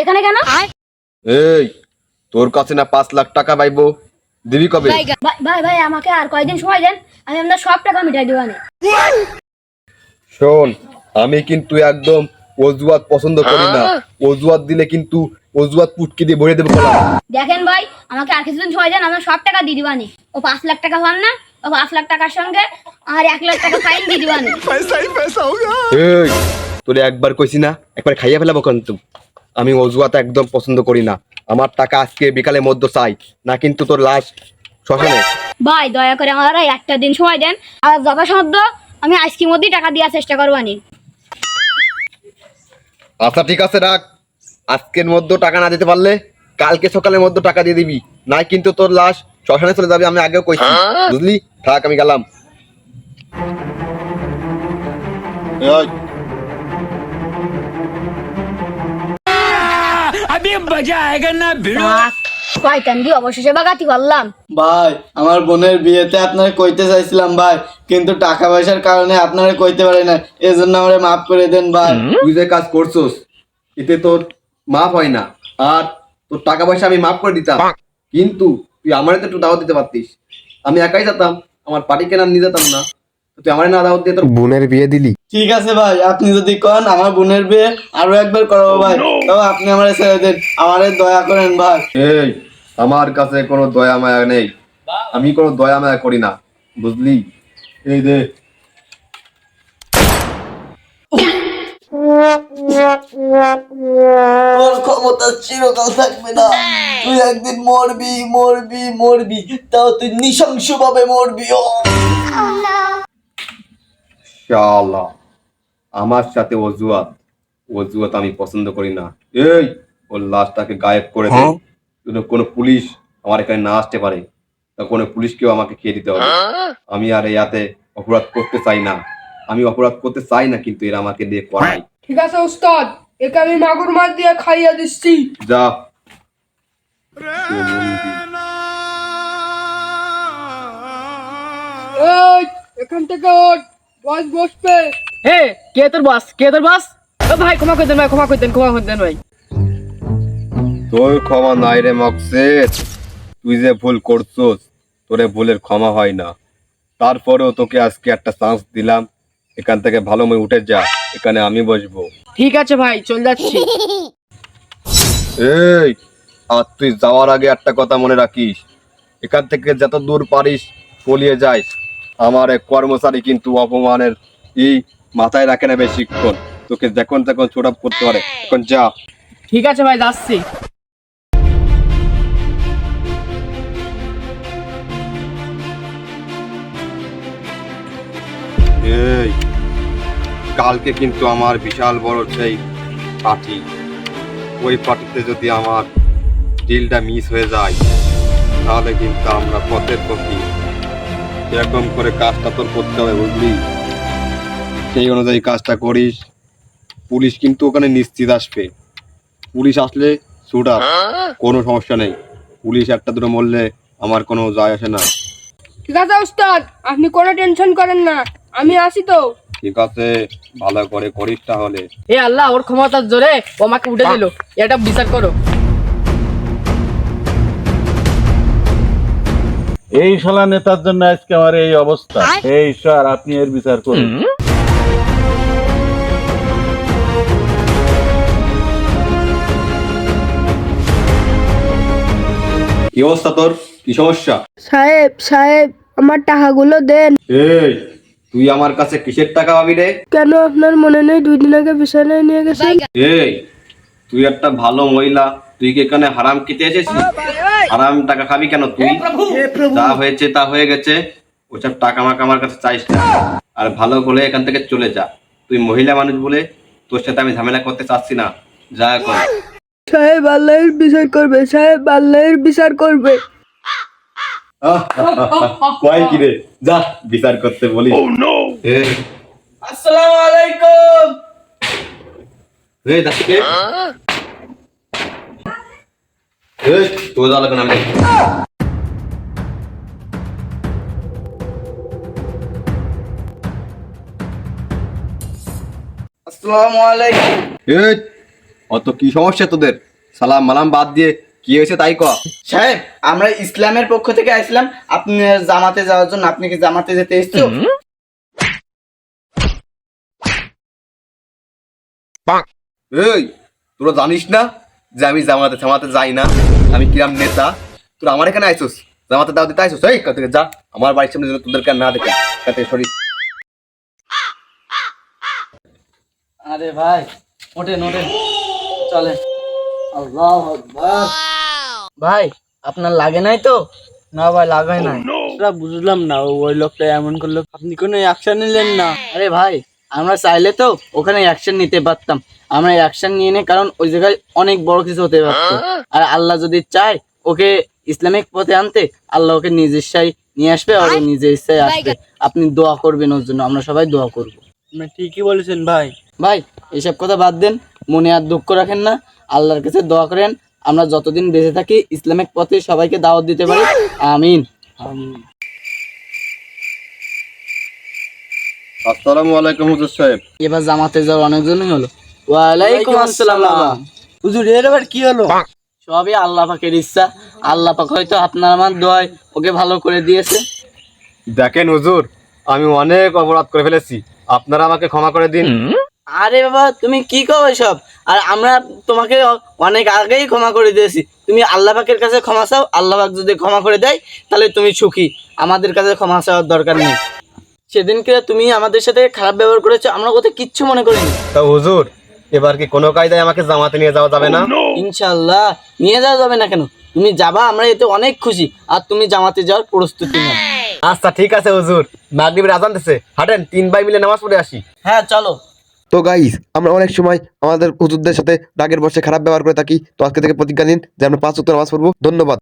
এখানে কেন? এই তোর কাছে না পাঁচ লাখ টাকা পাইবো? দিবি কবে? ভাই ভাই ভাই আমাকে আর কয়দিন সময় দেন আমি আপনার সব টাকা মিটাই দেবানে শোন আমি কিন্তু একদম অজুয়াত পছন্দ করি না। অজুয়াত দিলে কিন্তু অজুয়াত পুটকি দিয়ে ভরে দেবো দেখেন ভাই আমাকে আর কিছুদিন সময় দেন আমরা সব টাকা দিয়ে দিবানি ও পাঁচ লাখ টাকা হন না ও পাঁচ লাখ টাকার সঙ্গে আর এক লাখ টাকা ফাইন দিয়ে দিবানি তোরে একবার কইছি না একবার খাইয়ে ফেলাবো কিন্তু। আমি অজুয়াত একদম পছন্দ করি না। আমার টাকা আজকে বিকালের মধ্যে চাই না কিন্তু তোর লাশ শ্মশানে। ভাই দয়া করে আমার আর একটা দিন সময় দেন। আর যথাসাধ্য আমি আজকের মধ্যেই টাকা দেওয়ার চেষ্টা করবানি আচ্ছা ঠিক আছে রাখ। আজকের মধ্যে টাকা না দিতে পারলে কালকে সকালের মধ্যে টাকা দিয়ে দিবি। নাই কিন্তু তোর লাশ শ্মশানে চলে যাবে আমি আগেও কইছি। বুঝলি? থাক আমি গেলাম। দিয়ে অবশেষে বাগাতি করলাম ভাই আমার বোনের বিয়েতে আপনার কইতে চাইছিলাম ভাই কিন্তু টাকা পয়সার কারণে আপনারা কইতে পারি না এজন্য আমারে মাফ করে দেন ভাই। তুই যে কাজ করছস এতে তোর মাফ হয় না আর তোর টাকা পয়সা আমি মাফ করে দিতাম। কিন্তু তুই আমারে তো একটু দাওয়াত দিতে পারতিস। আমি একাই যেতাম আমার পার্টিকে নাম নিয়ে যেতাম না। তুই আমারে না দাওয়াত দিয়ে তোর বোনের বিয়ে দিলি? ঠিক আছে ভাই আপনি যদি কন আমার বোনের বিয়ে আরও একবার করাবো ভাই। তাও আপনি আমারে ছেড়ে দেন আমারে দয়া করেন ভাই। এই আমার কাছে কোনো দয়া মায়া নেই। আমি কোনো দয়া মায়া করি না বুঝলি? এই দে। তোর ক্ষমতা চিরকাল থাকবে না। তুই একদিন মরবি মরবি মরবি তাও তুই নৃশংস ভাবে মরবি ও। শালা আমার সাথে অজুয়াত অজুয়াত আমি পছন্দ করি না। এই ওর লাশটাকে গায়েব করে দে। যেন কোনো পুলিশ আমার এখানে না আসতে পারে তা কোনো পুলিশকেও আমাকে খেয়ে দিতে হবে। আমি আর ইয়াতে অপরাধ করতে চাই না। আমি অপরাধ করতে চাই না কিন্তু এরা আমাকে দিয়ে করাই ঠিক আছে উস্তাদ। একে আমি মাগুর মাছ দিয়ে খাইয়ে দিচ্ছি। যা। এখান থেকে ওঠ। বস বসবে। হে কে তোর বস? কে তোর বস? ও ভাই ক্ষমা করে দেন ভাই ক্ষমা করে দেন ক্ষমা করে দেন ভাই। তোর ক্ষমা নাই রে মকসেদ। তুই যে ভুল করছস তোরে ভুলের ক্ষমা হয় না। তারপরেও তোকে আজকে একটা চান্স দিলাম। এখান থেকে ভালো ময় উঠে যা এখানে আমি বসবো। ঠিক আছে ভাই চল যাচ্ছি। এই আর তুই যাওয়ার আগে একটা কথা মনে রাখিস। এখান থেকে যত দূর পারিস পলিয়ে যাইস। আমার এক কর্মচারী কিন্তু অপমানের এই মাথায় রাখে না বেশিক্ষণ। তোকে যখন তখন ছোট করতে পারে। এখন যা। ঠিক আছে ভাই যাচ্ছি। এই কালকে কিন্তু আমার বিশাল বড় সেই পার্টি ওই পার্টিতে যদি আমার ডিলটা মিস হয়ে যায় তাহলে কিন্তু আমরা পথের পথি এরকম করে কাজটা তোর করতে হবে বুঝলি? সেই অনুযায়ী কাজটা করিস। পুলিশ কিন্তু ওখানে নিশ্চিত আসবে। পুলিশ আসলে শুটার কোনো সমস্যা নেই। পুলিশ একটা দুটো মরলে আমার কোনো যায় আসে না। ঠিক আছে উস্তাদ আপনি কোনো টেনশন করেন না। আমি আসি তো। ঠিক আছে ভালো করে করিস তাহলে। এ আল্লাহ ওর ক্ষমতার জোরে ও আমাকে উঠে দিল। এটা বিচার করো। এই শালা নেতার জন্য আজকে আমার এই অবস্থা। এই ঈশ্বর আপনি এর বিচার করুন। কি অবস্থা তোর? কি সমস্যা? সাহেব সাহেব আমার টাকাগুলো দেন। এই তুই আমার কাছে কিসের টাকা পাবি রে? কেন আপনার মনে নেই? দুই দিন আগে বিছানায় নিয়ে গেছেন। এই তুই একটা ভালো মহিলা। তুই কি এখানে হারাম খেতে এসেছিস? হারাম টাকা খাবি কেন তুই? যা হয়েছে তা হয়ে গেছে। ওসব টাকা মাকা আমার কাছে চাইস না। আর ভালো বলে এখান থেকে চলে যা। তুই মহিলা মানুষ বলে তোর সাথে আমি ঝামেলা করতে চাচ্ছি না। যা এখন সাহেব আল্লাহের বিচার করবে। সাহেব আল্লাহের বিচার করবে। কয় কি রে? যা বিচার করতে বলি এই, আসসালামু আলাইকুম! এই দাসকে এই লাগবে না আমি আসসালামু আলাইকুম এই অত কি সমস্যা তোদের? সালাম মালাম বাদ দিয়ে কি হয়েছে তাই ক? সাহেব আমরা ইসলামের পক্ষ থেকে আসলাম। আপনি জামাতে যাওয়ার জন্য। আপনি কি জামাতে যেতে এসছো? এই তোরা জানিস না? যে আমি জামাতে জামাতে যাই না আমি কিরাম নেতা। তোরা আমার এখানে আইসোস? জামাতে দাও দিতে আইসোস? এই কাছে যা আমার বাড়ির সামনে যেন তোদেরকে না দেখে। কাতে সরি। আরে ভাই ওঠেন ওঠেন। চলে আল্লাহ আকবার। ভাই আপনার লাগে নাই তো? না ভাই লাগাই নাই। বুঝলাম না ওই লোকটা এমন করল আপনি কোনো অ্যাকশন নিলেন না। আরে ভাই আমরা চাইলে তো ওখানে অ্যাকশন নিতে পারতাম। আমরা অ্যাকশন নিয়ে নে কারণ ওই জায়গায় অনেক বড় কিছু হতে পারতো। আর আল্লাহ যদি চায় ওকে ইসলামিক পথে আনতে আল্লাহ ওকে নিজ ইচ্ছায় নিয়ে আসবে আর ও নিজের ইচ্ছায় আসবে। আপনি দোয়া করবেন ওর জন্য আমরা সবাই দোয়া করব। ঠিকই বলেছেন ভাই। ভাই এসব কথা বাদ দেন মনে আর দুঃখ রাখেন না। আল্লাহর কাছে দোয়া করেন আমরা যতদিন বেঁচে থাকি ইসলামিক পথে সবাইকে দাওয়াত দিতে পারি। আমিন। আসসালামু আলাইকুম হুজুর সাহেব। এবার জামাতে যাওয়ার অনেকজনই হলো। ওয়ালাইকুম আসসালাম। হুজুর এর আবার কি হলো? সবই আল্লাহ পাকের ইচ্ছা। আল্লাহ পাক হয়তো আপনার আমার দোয়ায় ওকে ভালো করে দিয়েছে। দেখেন হুজুর আমি অনেক অপরাধ করে ফেলেছি। আপনারা আমাকে ক্ষমা করে দিন। আরে বাবা তুমি কি কও সব আর আমরা তোমাকে অনেক আগেই ক্ষমা করে দিয়েছি। তুমি আল্লাহ পাকের কাছে ক্ষমা চাও আল্লাহ পাক যদি ক্ষমা করে দেয় তাহলে তুমি সুখী। আমাদের কাছে ক্ষমা চাওয়ার দরকার নেই। সেদিনকে তুমি আমাদের সাথে খারাপ ব্যবহার করেছ আমরা ওতে কিচ্ছু মনে করিনি। তা হুজুর এবার কি কোনো কায়দায় আমাকে জামাতে নিয়ে যাওয়া যাবে না? ইনশাল্লাহ নিয়ে যাওয়া যাবে না কেন? তুমি যাবা আমরা এতে অনেক খুশি আর তুমি জামাতে যাওয়ার প্রস্তুতি নাও। আচ্ছা ঠিক আছে হুজুর। মাগরিবের আজান দিছে। হাঁটেন তিন ভাই মিলে নামাজ পড়ে আসি। হ্যাঁ চলো। তো গাইস আমরা অনেক সময় আমাদের হুজুরদের সাথে রাগের বসে খারাপ ব্যবহার করে থাকি। তো আজকে থেকে প্রতিজ্ঞা নিন যে আমরা পাঁচ উত্তর নামাজ পড়ব। ধন্যবাদ।